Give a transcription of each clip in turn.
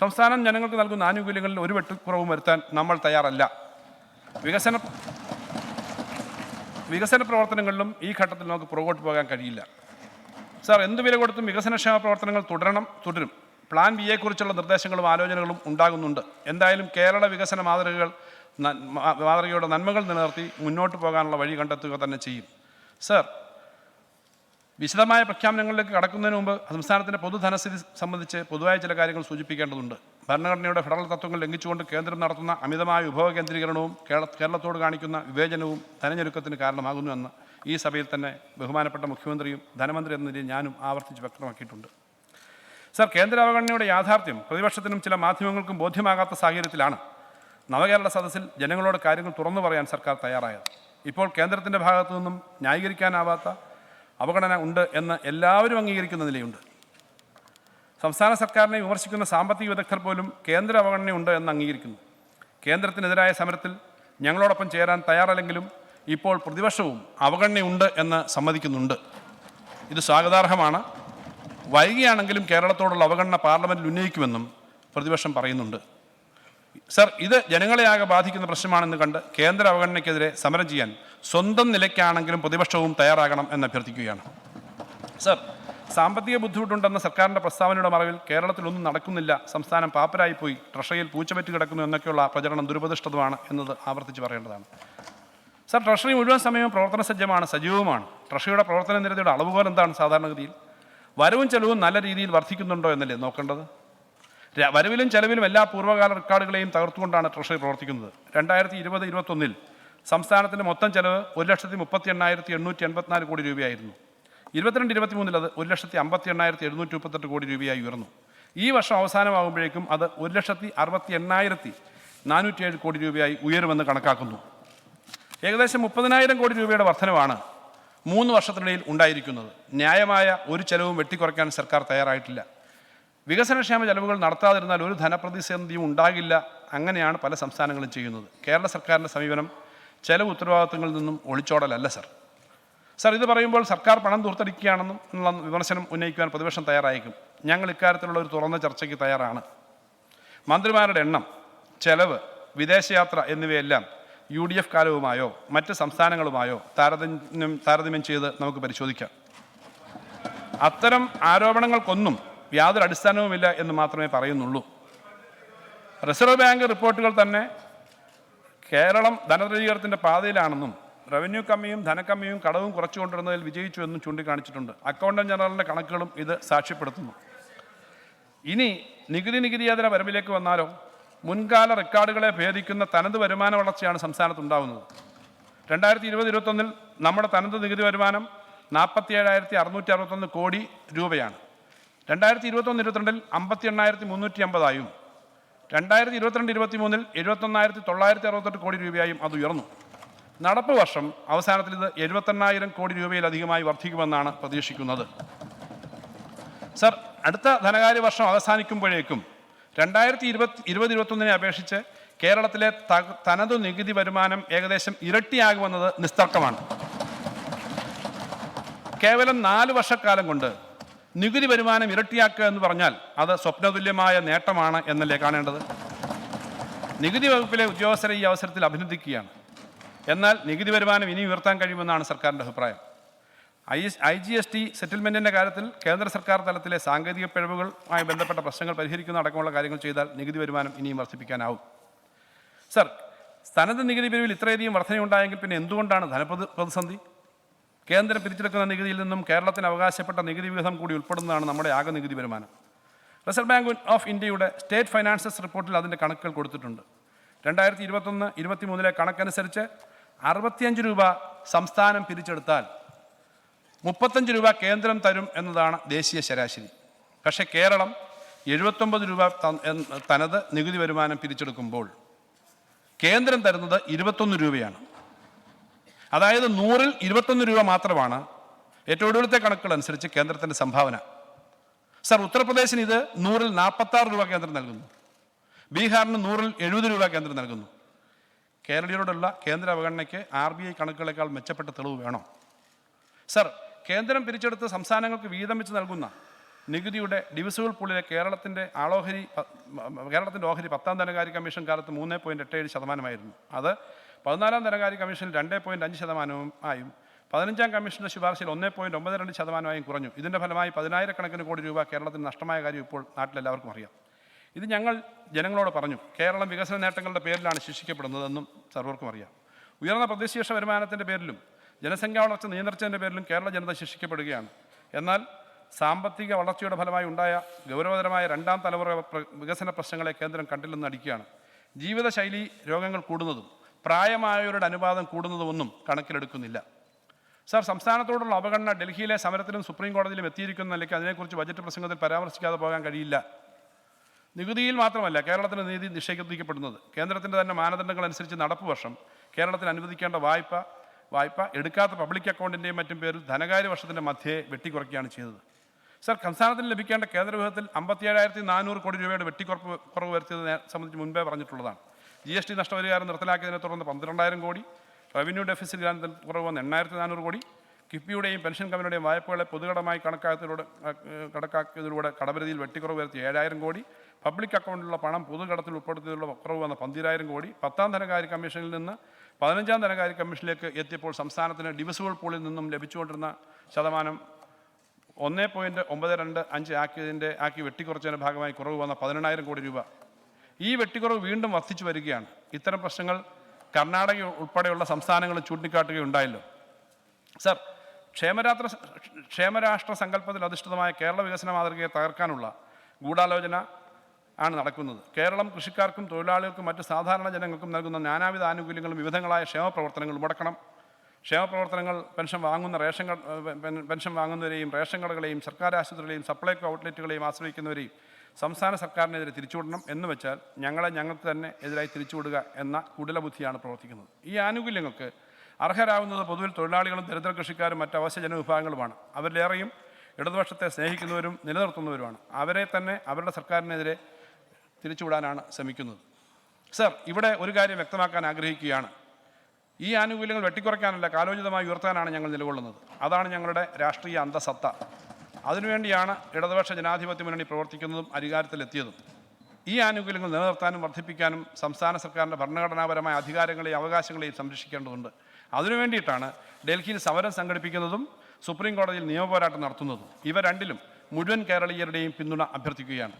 സംസ്ഥാനം ജനങ്ങൾക്ക് നൽകുന്ന ആനുകൂല്യങ്ങളിൽ ഒരു വെട്ടിക്കുറവും വരുത്താൻ നമ്മൾ തയ്യാറല്ല. വികസന വികസന പ്രവർത്തനങ്ങളിലും ഈ ഘട്ടത്തിൽ നമുക്ക് പുറകോട്ട് പോകാൻ കഴിയില്ല. സാർ എന്ത് വില കൊടുത്തും വികസനക്ഷേമ പ്രവർത്തനങ്ങൾ തുടരണം തുടരും. പ്ലാൻ ബി യെക്കുറിച്ചുള്ള നിർദ്ദേശങ്ങളും ആലോചനകളും ഉണ്ടാകുന്നുണ്ട്. എന്തായാലും കേരള വികസന മാതൃകകൾ മാതൃകയുടെ നന്മകൾ നിലനിർത്തി മുന്നോട്ട് പോകാനുള്ള വഴി കണ്ടെത്തുക തന്നെ ചെയ്യും. സാർ വിശദമായ പ്രഖ്യാപനങ്ങളിലേക്ക് കടക്കുന്നതിന് മുമ്പ് സംസ്ഥാനത്തിന്റെ പൊതുധനസ്ഥിതി സംബന്ധിച്ച് പൊതുവായ ചില കാര്യങ്ങൾ സൂചിപ്പിക്കേണ്ടതുണ്ട്. ഭരണഘടനയുടെ ഫെഡറൽ തത്വങ്ങൾ ലംഘിച്ചുകൊണ്ട് കേന്ദ്രം നടത്തുന്ന അമിതമായ വിഭവ കേന്ദ്രീകരണവും കേരളത്തോട് കാണിക്കുന്ന വിവേചനവും ധനഞ്ഞൊരുക്കത്തിന് കാരണമാകുന്നുവെന്ന് ഈ സഭയിൽ തന്നെ ബഹുമാനപ്പെട്ട മുഖ്യമന്ത്രിയും ധനമന്ത്രി എന്ന നിലയിൽ ഞാനും ആവർത്തിച്ച് വ്യക്തമാക്കിയിട്ടുണ്ട്. സർ കേന്ദ്ര അവഗണനയുടെ യാഥാർത്ഥ്യം പ്രതിപക്ഷത്തിനും ചില മാധ്യമങ്ങൾക്കും ബോധ്യമാകാത്ത സാഹചര്യത്തിലാണ് നവകേരള സദസ്സിൽ ജനങ്ങളോട് കാര്യങ്ങൾ തുറന്നു പറയാൻ സർക്കാർ തയ്യാറായത്. ഇപ്പോൾ കേന്ദ്രത്തിന്റെ ഭാഗത്തു നിന്നും ന്യായീകരിക്കാനാവാത്ത അവഗണന ഉണ്ട് എന്ന് എല്ലാവരും അംഗീകരിക്കുന്ന നിലയുണ്ട് സംസ്ഥാന സർക്കാരിനെ വിമർശിക്കുന്ന സാമ്പത്തിക വിദഗ്ധർ പോലും കേന്ദ്ര അവഗണനയുണ്ട് എന്ന് അംഗീകരിക്കുന്നു. കേന്ദ്രത്തിനെതിരായ സമരത്തിൽ ഞങ്ങളോടൊപ്പം ചേരാൻ തയ്യാറല്ലെങ്കിലും ഇപ്പോൾ പ്രതിപക്ഷവും അവഗണനയുണ്ട് എന്ന് സമ്മതിക്കുന്നുണ്ട്. ഇത് സ്വാഗതാർഹമാണ്. വൈകിയാണെങ്കിലും കേരളത്തോടുള്ള അവഗണന പാർലമെന്റിൽ ഉന്നയിക്കുമെന്നും പ്രതിപക്ഷം പറയുന്നുണ്ട്. സർ ഇത് ജനങ്ങളെയാകെ ബാധിക്കുന്ന പ്രശ്നമാണെന്ന് കണ്ട് കേന്ദ്ര അവഗണനയ്ക്കെതിരെ സമരം ചെയ്യാൻ സ്വന്തം നിലയ്ക്കാണെങ്കിലും പ്രതിപക്ഷവും തയ്യാറാകണം എന്ന് അഭ്യർത്ഥിക്കുകയാണ്. സർ സാമ്പത്തിക ബുദ്ധിമുട്ടുണ്ടെന്ന സർക്കാരിന്റെ പ്രസ്താവനയുടെ മറവിൽ കേരളത്തിലൊന്നും നടക്കുന്നില്ല. സംസ്ഥാനം പാപ്പരായി പോയി ട്രഷറിയിൽ പൂച്ചപറ്റി കിടക്കുന്നു എന്നൊക്കെയുള്ള പ്രചരണം ദുരുപദിഷ്ടമാണ് എന്നത് ആവർത്തിച്ച് പറയേണ്ടതാണ്. സർ ട്രഷറി മുഴുവൻ സമയവും പ്രവർത്തന സജ്ജമാണ് സജീവമാണ് ട്രഷറിയുടെ പ്രവർത്തന നിരതയുടെ അളവുകോൽ എന്താണ് സാധാരണഗതിയിൽ? വരവും ചെലവും നല്ല രീതിയിൽ വർദ്ധിക്കുന്നുണ്ടോ എന്നല്ലേ നോക്കേണ്ടത്? വരവിലും ചെലവിലും എല്ലാ പൂർവകാല റെക്കോർഡുകളെയും തകർത്തുകൊണ്ടാണ് ട്രഷറി പ്രവർത്തിക്കുന്നത്. രണ്ടായിരത്തി ഇരുപത് ഇരുപത്തൊന്നിൽ സംസ്ഥാനത്തിന്റെ മൊത്തം ചെലവ് ഒരു ലക്ഷത്തി മുപ്പത്തി എണ്ണായിരത്തി എണ്ണൂറ്റി എൺപത്തിനാല് കോടി രൂപയായിരുന്നു. ഇരുപത്തിരണ്ട് ഇരുപത്തിമൂന്നിൽ അത് ഒരു ലക്ഷത്തി അമ്പത്തി എണ്ണായിരത്തി എഴുന്നൂറ്റി മുപ്പത്തെട്ട് കോടി രൂപയായി ഉയർന്നു. ഈ വർഷം അവസാനമാകുമ്പോഴേക്കും അത് ഒരു ലക്ഷത്തി അറുപത്തി എണ്ണായിരത്തി നാനൂറ്റിയേഴ് കോടി രൂപയായി ഉയരുമെന്ന് കണക്കാക്കുന്നു. ഏകദേശം മുപ്പതിനായിരം കോടി രൂപയുടെ വർധനവാണ് മൂന്ന് വർഷത്തിനിടയിൽ ഉണ്ടായിരിക്കുന്നത്. ന്യായമായ ഒരു ചെലവും വെട്ടിക്കുറയ്ക്കാൻ സർക്കാർ തയ്യാറായിട്ടില്ല. വികസനക്ഷേമ ചെലവുകൾ നടത്താതിരുന്നാൽ ഒരു ധനപ്രതിസന്ധിയും ഉണ്ടാകില്ല. അങ്ങനെയാണ് പല സംസ്ഥാനങ്ങളും ചെയ്യുന്നത്. കേരള സർക്കാരിന്റെ സമീപനം ചെലവ് ഉത്തരവാദിത്തങ്ങളിൽ നിന്നും ഒളിച്ചോടലല്ല സർ. സർ ഇത് പറയുമ്പോൾ സർക്കാർ പണം ദൂർത്തടിക്കുകയാണെന്നും എന്നുള്ള വിമർശനം ഉന്നയിക്കുവാൻ പ്രതിപക്ഷം തയ്യാറായേക്കും ഞങ്ങൾ ഇക്കാര്യത്തിലുള്ള ഒരു തുറന്ന ചർച്ചയ്ക്ക് തയ്യാറാണ്. മന്ത്രിമാരുടെ എണ്ണം ചെലവ് വിദേശയാത്ര എന്നിവയെല്ലാം യു ഡി എഫ് കാലവുമായോ മറ്റ് സംസ്ഥാനങ്ങളുമായോ താരതമ്യം താരതമ്യം ചെയ്ത് നമുക്ക് പരിശോധിക്കാം. അത്തരം ആരോപണങ്ങൾക്കൊന്നും യാതൊരു അടിസ്ഥാനവുമില്ല എന്ന് മാത്രമേ പറയുന്നുള്ളൂ. റിസർവ് ബാങ്ക് റിപ്പോർട്ടുകൾ തന്നെ കേരളം ധനദ്രവീകരണത്തിന്റെ പാതയിലാണെന്നും റവന്യൂ കമ്മിയും ധനക്കമ്മിയും കടവും കുറച്ചുകൊണ്ടിരുന്നതിൽ വിജയിച്ചു എന്നും ചൂണ്ടിക്കാണിച്ചിട്ടുണ്ട്. അക്കൗണ്ടന്റ് ജനറലിന്റെ കണക്കുകളും ഇത് സാക്ഷ്യപ്പെടുത്തുന്നു. ഇനി നികുതി നികുതിയേതര വരവിലേക്ക് വന്നാലോ? മുൻകാല റെക്കോർഡുകളെ ഭേദിക്കുന്ന തനത് വരുമാന വളർച്ചയാണ് സംസ്ഥാനത്തുണ്ടാകുന്നത് രണ്ടായിരത്തി ഇരുപത് ഇരുപത്തൊന്നിൽ നമ്മുടെ തനത് നികുതി വരുമാനം നാൽപ്പത്തി ഏഴായിരത്തി അറുന്നൂറ്റി അറുപത്തൊന്ന് കോടി രൂപയാണ്. രണ്ടായിരത്തി ഇരുപത്തൊന്ന് ഇരുപത്തിരണ്ടിൽ അമ്പത്തി എണ്ണായിരത്തി മുന്നൂറ്റി അമ്പതായും രണ്ടായിരത്തി ഇരുപത്തിരണ്ട് ഇരുപത്തി മൂന്നിൽ എഴുപത്തൊന്നായിരത്തി തൊള്ളായിരത്തി അറുപത്തെട്ട് കോടി രൂപയായും അത് ഉയർന്നു. നടപ്പ് വർഷം അവസാനത്തിൽ ഇത് എഴുപത്തെണ്ണായിരം കോടി രൂപയിലധികമായി വർദ്ധിക്കുമെന്നാണ് പ്രതീക്ഷിക്കുന്നത്. സർ അടുത്ത ധനകാര്യ വർഷം അവസാനിക്കുമ്പോഴേക്കും രണ്ടായിരത്തി ഇരുപത്തി ഇരുപത് ഇരുപത്തൊന്നിനെ അപേക്ഷിച്ച് കേരളത്തിലെ തനതു നികുതി വരുമാനം ഏകദേശം ഇരട്ടിയാകുമെന്നത് നിസ്തർക്കമാണ്. കേവലം നാല് വർഷക്കാലം കൊണ്ട് നികുതി വരുമാനം ഇരട്ടിയാക്കുക എന്ന് പറഞ്ഞാൽ അത് സ്വപ്നതുല്യമായ നേട്ടമാണ് എന്നല്ലേ കാണേണ്ടത്? നികുതി വകുപ്പിലെ ഉദ്യോഗസ്ഥരെ ഈ അവസരത്തിൽ അഭിനന്ദിക്കുകയാണ്. എന്നാൽ നികുതി വരുമാനം ഇനി ഉയർത്താൻ കഴിയുമെന്നാണ് സർക്കാരിന്റെ അഭിപ്രായം. I I G S T സെറ്റിൽമെന്റിന്റെ കാര്യത്തിൽ കേന്ദ്ര സർക്കാർ തലത്തിലെ സാങ്കേതിക പിഴവുകളുമായി ബന്ധപ്പെട്ട പ്രശ്നങ്ങൾ പരിഹരിക്കുന്ന അടക്കമുള്ള കാര്യങ്ങൾ ചെയ്താൽ നികുതി വരുമാനം ഇനിയും വർദ്ധിപ്പിക്കാനാവും. സർ സ്ഥലത്ത് നികുതി പിരിവിൽ ഇത്രയധികം വർധനയുണ്ടായെങ്കിൽ പിന്നെ എന്തുകൊണ്ടാണ് ധനപ്രതി പ്രതിസന്ധി? കേന്ദ്രം പിരിച്ചെടുക്കുന്ന നികുതിയിൽ നിന്നും കേരളത്തിന് അവകാശപ്പെട്ട നികുതി വിഹിതം കൂടി ഉൾപ്പെടുന്നതാണ് നമ്മുടെ ആകെ നികുതി വരുമാനം. റിസർവ് ബാങ്ക് ഓഫ് ഇന്ത്യയുടെ സ്റ്റേറ്റ് ഫൈനാൻസസ് റിപ്പോർട്ടിൽ അതിന്റെ കണക്കുകൾ കൊടുത്തിട്ടുണ്ട്. രണ്ടായിരത്തി ഇരുപത്തൊന്ന് ഇരുപത്തി മൂന്നിലെ കണക്കനുസരിച്ച് അറുപത്തിയഞ്ച് രൂപ സംസ്ഥാനം പിരിച്ചെടുത്താൽ മുപ്പത്തഞ്ച് രൂപ കേന്ദ്രം തരും എന്നതാണ് ദേശീയ ശരാശരി. പക്ഷേ കേരളം എഴുപത്തൊമ്പത് രൂപ തനത് നികുതി വരുമാനം പിരിച്ചെടുക്കുമ്പോൾ കേന്ദ്രം തരുന്നത് ഇരുപത്തൊന്ന് രൂപയാണ്. അതായത് നൂറിൽ ഇരുപത്തൊന്ന് രൂപ മാത്രമാണ് ഏറ്റവും ഒടുവിലത്തെ കണക്കുകൾ അനുസരിച്ച് കേന്ദ്രത്തിന്റെ സംഭാവന. സർ ഉത്തർപ്രദേശിന് ഇത് നൂറിൽ നാൽപ്പത്താറ് രൂപ കേന്ദ്രം നൽകുന്നു. ബീഹാറിന് നൂറിൽ എഴുപത് രൂപ കേന്ദ്രം നൽകുന്നു. കേരളീയരോടുള്ള കേന്ദ്ര അവഗണനയ്ക്ക് ആർ ബി ഐ കണക്കുകളേക്കാൾ മെച്ചപ്പെട്ട തെളിവ് വേണോ? സർ കേന്ദ്രം പിരിച്ചെടുത്ത് സംസ്ഥാനങ്ങൾക്ക് വീതം വെച്ച് നൽകുന്ന നികുതിയുടെ ഡിവിസുകൾ പുള്ളിലെ കേരളത്തിന്റെ ആളോഹരി കേരളത്തിന്റെ ഓഹരി പത്താം ധനകാര്യ കമ്മീഷൻ കാലത്ത് മൂന്ന് പോയിന്റ് എട്ട് ഏഴ് ശതമാനമായിരുന്നു. അത് പതിനാലാം ധനകാര്യ കമ്മീഷനിൽ രണ്ട് പോയിന്റ് അഞ്ച് ശതമാനമായും പതിനഞ്ചാം കമ്മീഷന്റെ ശുപാർശയിൽ ഒന്ന് പോയിന്റ് ഒമ്പത് രണ്ട് ശതമാനമായും കുറഞ്ഞു. ഇതിന്റെ ഫലമായി പതിനായിരക്കണക്കിന് കോടി രൂപ കേരളത്തിന് നഷ്ടമായ കാര്യം ഇപ്പോൾ നാട്ടിലെല്ലാവർക്കും അറിയാം. ഇത് ഞങ്ങൾ ജനങ്ങളോട് പറഞ്ഞു. കേരളം വികസന നേട്ടങ്ങളുടെ പേരിലാണ് ശിക്ഷിക്കപ്പെടുന്നതെന്നും സർവർക്കും അറിയാം. ഉയർന്ന പ്രതിശീർഷ വരുമാനത്തിന്റെ പേരിലും ജനസംഖ്യാ വളർച്ച നിയന്ത്രിച്ചതിന്റെ പേരിലും കേരള ജനത ശിക്ഷിക്കപ്പെടുകയാണ്. എന്നാൽ സാമ്പത്തിക വളർച്ചയുടെ ഫലമായി ഉണ്ടായ ഗൗരവതരമായ രണ്ടാം തലമുറ വികസന പ്രശ്നങ്ങളെ കേന്ദ്രം കണ്ടില്ലെന്ന് അടിക്കുകയാണ് ജീവിതശൈലി രോഗങ്ങൾ കൂടുന്നതും പ്രായമായവരുടെ അനുപാതം കൂടുന്നതൊന്നും കണക്കിലെടുക്കുന്നില്ല. സാർ സംസ്ഥാനത്തോടുള്ള അവഗണന ഡൽഹിയിലെ സമരത്തിലും സുപ്രീം കോടതിയിലും എത്തിയിരിക്കുന്ന നിലയ്ക്ക് അതിനെക്കുറിച്ച് ബജറ്റ് പ്രസംഗത്തിൽ പരാമർശിക്കാതെ പോകാൻ കഴിയില്ല. നികുതിയിൽ മാത്രമല്ല കേരളത്തിന് നീതി നിഷേധിക്കപ്പെടുന്നത്. കേന്ദ്രത്തിന്റെ തന്നെ മാനദണ്ഡങ്ങൾ അനുസരിച്ച് നടപ്പ് വർഷം കേരളത്തിന് അനുവദിക്കേണ്ട വായ്പ വായ്പ എടുക്കാത്ത പബ്ലിക് അക്കൗണ്ടിന്റെയും മറ്റും പേരിൽ ധനകാര്യ വർഷത്തിന്റെ മധ്യേ വെട്ടിക്കുറയ്ക്കുകയാണ് ചെയ്തത്. സർ സംസ്ഥാനത്തിന് ലഭിക്കേണ്ട കേന്ദ്രവിഹിതത്തിൽ അമ്പത്തിയേഴായിരത്തി നാനൂറ് കോടി രൂപയുടെ വെട്ടിക്കുറപ്പ് കുറവ് വരുത്തിയത് സംബന്ധിച്ച് മുൻപേ പറഞ്ഞിട്ടുള്ളതാണ്. ജി എസ് ടി നഷ്ടപരിഹാരം നിർത്തലാക്കിയതിനെ തുടർന്ന് പന്ത്രണ്ടായിരം കോടി റവന്യൂ ഡെഫിസിറ്റ് ഗ്രാൻഡിൽ കുറവ് വന്ന് എണ്ണായിരത്തി നാനൂറ് കോടി കിഫ്ബിയുടെയും പെൻഷൻ കമ്പനിയുടെയും വായ്പകളെ പൊതുകടമായി കണക്കാക്കിയതിലൂടെ കണക്കാക്കിയതിലൂടെ കടപരിധിയിൽ വെട്ടിക്കുറവ് വരുത്തി ഏഴായിരം കോടി പബ്ലിക് അക്കൗണ്ടിലുള്ള പണം പൊതുകടത്തിൽ ഉൾപ്പെടുത്തിയതിലുള്ള കുറവ് വന്ന പന്തിരായിരം കോടി പത്താം ധനകാര്യ കമ്മീഷനിൽ നിന്ന് പതിനഞ്ചാം ധനകാര്യ കമ്മീഷനിലേക്ക് എത്തിയപ്പോൾ സംസ്ഥാനത്തിന് ഡിവിസുകൾ പൂളിൽ നിന്നും ലഭിച്ചുകൊണ്ടിരുന്ന ശതമാനം ഒന്ന് പോയിന്റ് ഒമ്പത് രണ്ട് അഞ്ച് ആക്കിയതിന്റെ ആക്കി വെട്ടിക്കുറച്ചതിന്റെ ഭാഗമായി കുറവ് വന്ന പതിനെണ്ണായിരം കോടി രൂപ. ഈ വെട്ടിക്കുറവ് വീണ്ടും വർദ്ധിച്ചു വരികയാണ്. ഇത്തരം പ്രശ്നങ്ങൾ കർണാടക ഉൾപ്പെടെയുള്ള സംസ്ഥാനങ്ങൾ ചൂണ്ടിക്കാട്ടുകയുണ്ടായല്ലോ. സർ ക്ഷേമരാത്ര ക്ഷേമരാഷ്ട്ര സങ്കല്പത്തിൽ അധിഷ്ഠിതമായ കേരള വികസന മാതൃകയെ തകർക്കാനുള്ള ഗൂഢാലോചന ആണ് നടക്കുന്നത്. കേരളം കൃഷിക്കാർക്കും തൊഴിലാളികൾക്കും മറ്റ് സാധാരണ ജനങ്ങൾക്കും നൽകുന്ന നാനാവിധ ആനുകൂല്യങ്ങളും വിവിധങ്ങളായ ക്ഷേമപ്രവർത്തനങ്ങൾ മുടക്കണം ക്ഷേമപ്രവർത്തനങ്ങൾ പെൻഷൻ വാങ്ങുന്ന റേഷൻ പെൻഷൻ വാങ്ങുന്നവരെയും റേഷൻ കടകളെയും സർക്കാർ ആശുപത്രികളെയും സപ്ലൈകോ ഔട്ട്ലെറ്റുകളെയും ആശ്രയിക്കുന്നവരെയും സംസ്ഥാന സർക്കാരിനെതിരെ തിരിച്ചുവിടണം എന്ന് വെച്ചാൽ ഞങ്ങളെ ഞങ്ങൾക്ക് തന്നെ എതിരായി തിരിച്ചുവിടുക എന്ന കുടലബുദ്ധിയാണ് പ്രവർത്തിക്കുന്നത്. ഈ ആനുകൂല്യങ്ങൾക്ക് അർഹരാകുന്നത് പൊതുവിൽ തൊഴിലാളികളും ദരിദ്ര കൃഷിക്കാരും മറ്റ് അവശ്യ ജനവിഭാഗങ്ങളുമാണ്. അവരിലേറെയും ഇടതുപക്ഷത്തെ സ്നേഹിക്കുന്നവരും നിലനിർത്തുന്നവരുമാണ്. അവരെ തന്നെ അവരുടെ സർക്കാരിനെതിരെ തിരിച്ചുവിടാനാണ് ശ്രമിക്കുന്നത്. സർ ഇവിടെ ഒരു കാര്യം വ്യക്തമാക്കാൻ ആഗ്രഹിക്കുകയാണ്. ഈ ആനുകൂല്യങ്ങൾ വെട്ടിക്കുറയ്ക്കാനല്ല കാലോചിതമായി ഉയർത്താനാണ് ഞങ്ങൾ നിലകൊള്ളുന്നത്. അതാണ് ഞങ്ങളുടെ രാഷ്ട്രീയ അന്തസത്ത. അതിനുവേണ്ടിയാണ് ഇടതുപക്ഷ ജനാധിപത്യ മുന്നണി പ്രവർത്തിക്കുന്നതും അധികാരത്തിലെത്തിയതും. ഈ ആനുകൂല്യങ്ങൾ നിലനിർത്താനും വർദ്ധിപ്പിക്കാനും സംസ്ഥാന സർക്കാരിന്റെ ഭരണഘടനാപരമായ അധികാരങ്ങളെയും അവകാശങ്ങളെയും സംരക്ഷിക്കേണ്ടതുണ്ട്. അതിനുവേണ്ടിയിട്ടാണ് ഡൽഹിയിൽ സമരം സംഘടിപ്പിക്കുന്നതും സുപ്രീം കോടതിയിൽ നിയമപോരാട്ടം നടത്തുന്നതും. ഇവ രണ്ടിലും മുഴുവൻ കേരളീയരുടെയും പിന്തുണ അഭ്യർത്ഥിക്കുകയാണ്.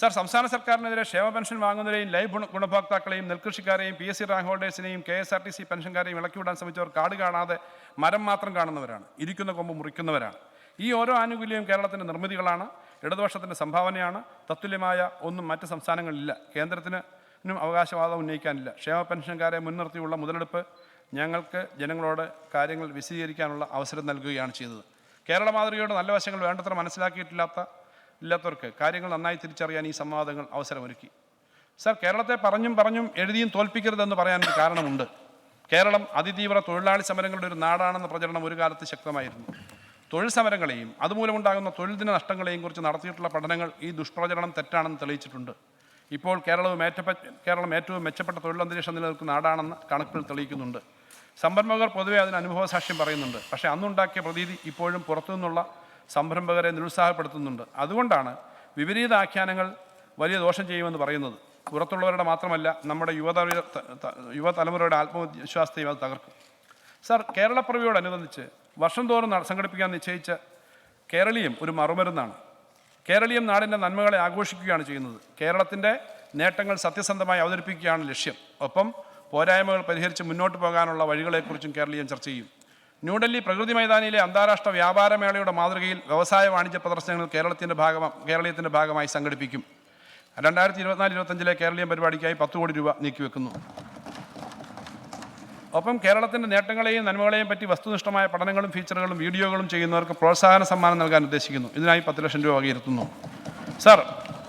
സാർ സംസ്ഥാന സർക്കാരിനെതിരെ ക്ഷേമ പെൻഷൻ വാങ്ങുന്നവരെയും ലൈഫ് ഗുണ ഗുണഭോക്താക്കളെയും നെൽകൃഷിക്കാരെയും P S C rank ഹോൾഡേഴ്സിനെയും K S R T C പെൻഷൻകാരെയും ഇളക്കിവിടാൻ ശ്രമിച്ചവർ കാട് കാണാതെ മരം മാത്രം കാണുന്നവരാണ്. ഇരിക്കുന്ന കൊമ്പ് മുറിക്കുന്നവരാണ്. ഈ ഓരോ ആനുകൂല്യവും കേരളത്തിന്റെ നിർമ്മിതികളാണ് ഇടതുപക്ഷത്തിന്റെ സംഭാവനയാണ്. തത്തുല്യമായ ഒന്നും മറ്റ് സംസ്ഥാനങ്ങളിലില്ല. കേന്ദ്രത്തിനും അവകാശവാദം ഉന്നയിക്കാനില്ല. ക്ഷേമ പെൻഷൻകാരെ മുൻനിർത്തിയുള്ള മുതലെടുപ്പ് ഞങ്ങൾക്ക് ജനങ്ങളോട് കാര്യങ്ങൾ വിശദീകരിക്കാനുള്ള അവസരം നൽകുകയാണ് ചെയ്തത്. കേരള മാതൃകയുടെ നല്ല വശങ്ങൾ വേണ്ടത്ര മനസ്സിലാക്കിയിട്ടില്ലാത്ത ഇല്ലാത്തവർക്ക് കാര്യങ്ങൾ നന്നായി തിരിച്ചറിയാൻ ഈ സംവാദങ്ങൾ അവസരമൊരുക്കി. സർ കേരളത്തെ പറഞ്ഞും പറഞ്ഞും എഴുതിയും തോൽപ്പിക്കരുതെന്ന് പറയാനൊരു കാരണമുണ്ട്. കേരളം അതിതീവ്ര തൊഴിലാളി സമരങ്ങളുടെ ഒരു നാടാണെന്ന പ്രചരണം ഒരു കാലത്ത് ശക്തമായിരുന്നു. തൊഴിൽ സമരങ്ങളെയും അതുമൂലമുണ്ടാകുന്ന തൊഴിൽ ദിന നഷ്ടങ്ങളെയും കുറിച്ച് നടത്തിയിട്ടുള്ള പഠനങ്ങൾ ഈ ദുഷ്പ്രചരണം തെറ്റാണെന്ന് തെളിയിച്ചിട്ടുണ്ട്. ഇപ്പോൾ കേരളവും ഏറ്റപ്പ കേരളം ഏറ്റവും മെച്ചപ്പെട്ട തൊഴിലന്തരീക്ഷം നിലനിൽക്കുന്ന നാടാണെന്ന് കണക്കുകൾ തെളിയിക്കുന്നുണ്ട്. സംരംഭകർ പൊതുവെ അതിന് അനുഭവ സാക്ഷ്യം പറയുന്നുണ്ട്. പക്ഷേ അന്നുണ്ടാക്കിയ പ്രതീതി ഇപ്പോഴും പുറത്തുനിന്നുള്ള സംരംഭകരെ നിരുത്സാഹപ്പെടുത്തുന്നുണ്ട്. അതുകൊണ്ടാണ് വിപരീത ആഖ്യാനങ്ങൾ വലിയ ദോഷം ചെയ്യുമെന്ന് പറയുന്നത്. പുറത്തുള്ളവരുടെ മാത്രമല്ല നമ്മുടെ യുവതല ത- ത- യുവതലമുറയുടെ ആത്മവിശ്വാസത്തെയും അത് തകർക്കും. സർ കേരളപ്പിറവിയോടനുബന്ധിച്ച് വർഷം തോറും സംഘടിപ്പിക്കാൻ നിശ്ചയിച്ച കേരളീയം ഒരു മറുമരുന്നാണ്. കേരളീയം നാടിന്റെ നന്മകളെ ആഘോഷിക്കുകയാണ് ചെയ്യുന്നത്. കേരളത്തിന്റെ നേട്ടങ്ങൾ സത്യസന്ധമായി അവതരിപ്പിക്കുകയാണ് ലക്ഷ്യം. ഒപ്പം പോരായ്മകൾ പരിഹരിച്ച് മുന്നോട്ട് പോകാനുള്ള വഴികളെക്കുറിച്ചും കേരളീയം ചർച്ച ചെയ്യും. ന്യൂഡൽഹി പ്രകൃതി മൈതാനിയിലെ അന്താരാഷ്ട്ര വ്യാപാര മേളയുടെ മാതൃകയിൽ വ്യവസായ വാണിജ്യ പ്രദർശനങ്ങൾ കേരളത്തിന്റെ ഭാഗമായി കേരളീയത്തിന്റെ ഭാഗമായി സംഘടിപ്പിക്കും. രണ്ടായിരത്തി ഇരുപത്തിനാല് ഇരുപത്തഞ്ചിലെ കേരളീയം പരിപാടിക്കായി പത്ത് കോടി രൂപ നീക്കിവെക്കുന്നു. ഒപ്പം കേരളത്തിന്റെ നേട്ടങ്ങളെയും നന്മകളെയും പറ്റി വസ്തുനിഷ്ഠമായ പഠനങ്ങളും ഫീച്ചറുകളും വീഡിയോകളും ചെയ്യുന്നവർക്ക് പ്രോത്സാഹന സമ്മാനം നൽകാൻ ഉദ്ദേശിക്കുന്നു. ഇതിനായി പത്ത് ലക്ഷം രൂപ വകയിരുത്തുന്നു. സാർ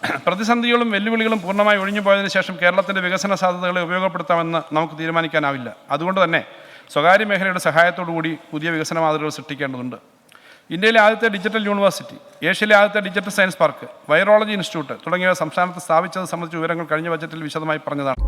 പ്രതിസന്ധികളും വെല്ലുവിളികളും പൂർണമായി ഒഴിഞ്ഞു പോയതിനു ശേഷം കേരളത്തിന്റെ വികസന സാധ്യതകളെ ഉപയോഗപ്പെടുത്താമെന്ന് നമുക്ക് തീരുമാനിക്കാനാവില്ല. അതുകൊണ്ട് തന്നെ സ്വകാര്യ മേഖലയുടെ സഹായത്തോടു കൂടി പുതിയ വികസന മാതൃകകൾ സൃഷ്ടിക്കേണ്ടതുണ്ട്. ഇന്ത്യയിലെ ആദ്യത്തെ ഡിജിറ്റൽ യൂണിവേഴ്സിറ്റി ഏഷ്യയിലെ ആദ്യത്തെ digital science park virology institute തുടങ്ങിയവ സംസ്ഥാനത്ത് സ്ഥാപിച്ചത് സംബന്ധിച്ച വിവരങ്ങൾ കഴിഞ്ഞ ബജറ്റിൽ വിശദമായി പറഞ്ഞതാണ്.